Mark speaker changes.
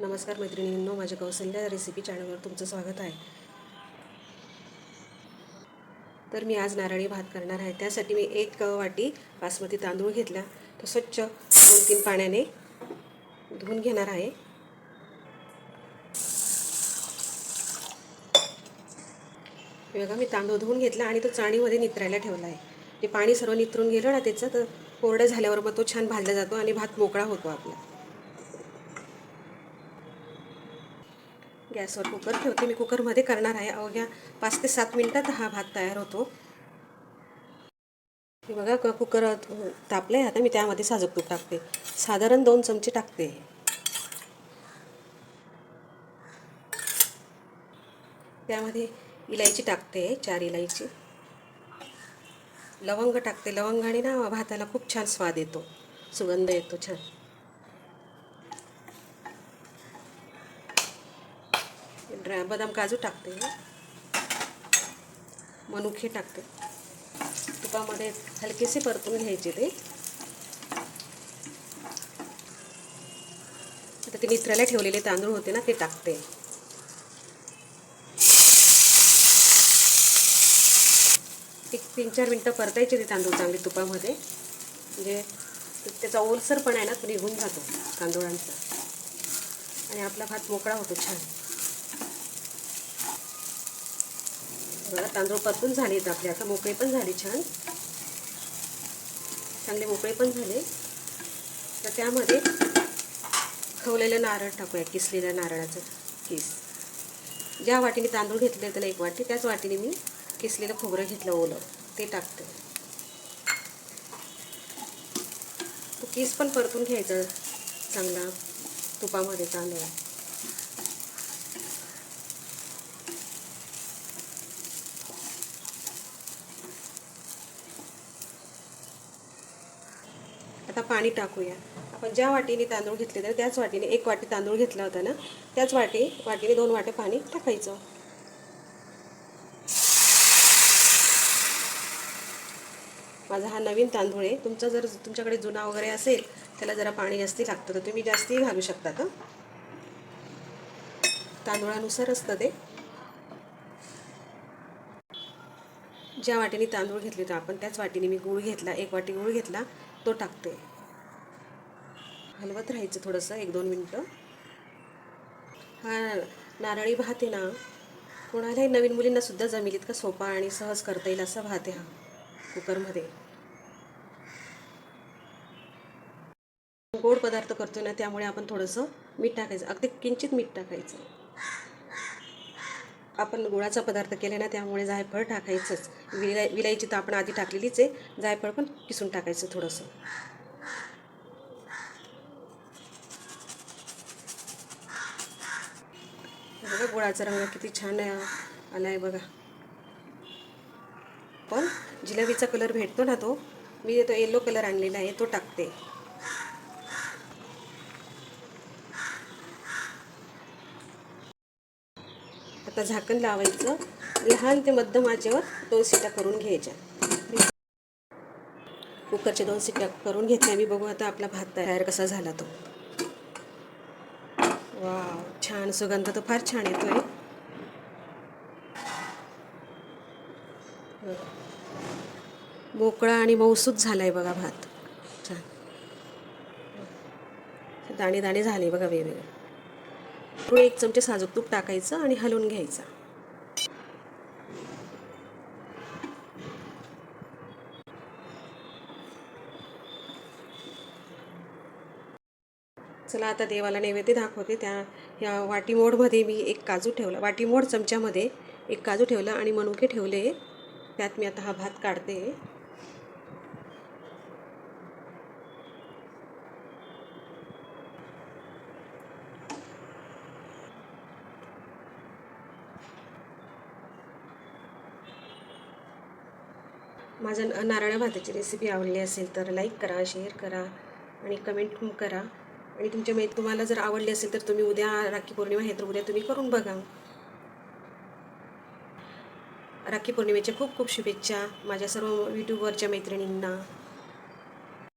Speaker 1: नमस्कार मैत्रिणींनो माझ्या कौशल्य रेसिपी चॅनलवर तुमचं स्वागत आहे. तर मी आज नारळी भात करणार आहे. त्यासाठी मी एक वाटी बासमती तांदूळ घेतला. तो स्वच्छ दोन तीन पाण्याने धुवून घेणार आहे. बघा मी तांदूळ धुवून घेतला आणि तो चाणीमध्ये नितरायला ठेवला आहे. ते पाणी सर्व नितरून गेलं ना त्याचं तर कोरडं झाल्यावर मग तो छान भाजला जातो आणि भात मोकळा होतो आपला. गॅसवर कुकर ठेवते. मी कुकरमध्ये करणार आहे. अवघ्या पाच ते सात मिनटात हा भात तयार होतो. हे बघा क कुकर तापलं आहे आता. मी त्यामध्ये साजूक तूप टाकते. साधारण दोन चमचे टाकते. त्यामध्ये इलायची टाकते. चार इलायची. लवंग टाकते. लवंगाने ना भाताला खूप छान स्वाद येतो. सुगंध येतो छान. ड्राय बदाम काजू टाकते मनुखे टाकते. तुपामध्ये हलकेसे परतून घ्यायचे ते. आता ते नित्रायला ठेवलेले तांदूळ होते ना ते टाकते. एक तीन चार मिनटं परतायचे ते तांदूळ चांगले तुपामध्ये. म्हणजे त्याचा ओलसरपणा आहे ना तो निघून जातो तांदूळांचा. आणि आपला भात मोकळा होतो छान. बघा तांदूळ परतून झालेत आपले. आता मोकळे पण झाले छान. चांगले मोकळे पण झाले. तर त्यामध्ये खवलेलं नारळ टाकूया किसलेल्या नारळाचं किस. ज्या वाटीने तांदूळ घेतले त्याला एक वाटी त्याच वाटीने मी किसलेलं खोबरं घेतलं ओलं. ते टाकते. तो किस पण परतून घ्यायचा चांगला तुपामध्ये तांदूळ आता पाणी टाकूया. आपण ज्या वाटीने तांदूळ घेतले तर त्याच वाटीने एक वाटी तांदूळ घेतला होता ना त्याच वाटी वाटीने दोन वाटे पाणी टाकायचं. माझा हा नवीन तांदूळ आहे. तुमचा जर तुमच्याकडे जुना वगैरे असेल त्याला जरा पाणी जास्ती लागतं तर तुम्ही जास्ती घालू शकता का? तांदूळानुसार असतं ते. ज्या वाटीने तांदूळ घेतले तर आपण त्याच वाटीने मी गूळ घेतला एक वाटी गूळ घेतला. तो टाकते. हलवत राहायचं थोडंसं एक दोन मिनटं. हा नारळी भात आहे ना कोणालाही नवीन मुलींनासुद्धा जमेल इतका सोपा आणि सहज करता येईल असा भात आहे हा कुकरमध्ये. गोड पदार्थ करतो ना त्यामुळे आपण थोडंसं मीठ टाकायचं. अगदी किंचित मीठ टाकायचं. आपण गुळाचा पदार्थ केला ना त्यामुळे जायफळ टाकायचंच. विलाय विलायची तर आपण आधी टाकलेलीच आहे. जायफळ पण किसून टाकायचं थोडंसं. बघा गुळाचा रंग किती छान आला आहे बघा. पण जिलेबीचा कलर भेटतो ना तो मी तो येलो कलर आणलेला आहे तो टाकते. आता झाकण लावायचं. लहान ते मध्यम आचेवर दोन शिट्या करून घ्यायच्या. कुकरच्या दोन शिट्या करून घेतल्या. मी बघू आता आपला भात तयार कसा झाला तो. वा छान. सुगंध तर फार छान येतोय. मोकळा आणि मौसूद झाला आहे बघा भात. छान. दाणे दाणे झाले बघा वेगवेगळे. थोडे एक चमचे साजूक तूप टाकायचं आणि हलवून घ्यायचं. चला आता देवाला नैवेद्य दाखवते. त्या या वाटीमोडमध्ये मी एक काजू ठेवला. वाटीमोड चमच्यामध्ये एक काजू ठेवला आणि मनुके ठेवले. त्यात मी आता हा भात काढते. माझ्या न- नारळ भाताची रेसिपी आवडली असेल तर लाईक करा शेअर करा आणि कमेंट करा. आणि तुमच्या मे तुम्हाला जर आवडली असेल तर तुम्ही उद्या राखी पौर्णिमा आहे तर उद्या तुम्ही करून बघा. राखी पौर्णिमेच्या खूप खूप शुभेच्छा माझ्या सर्व यूट्यूबवरच्या मैत्रिणींना.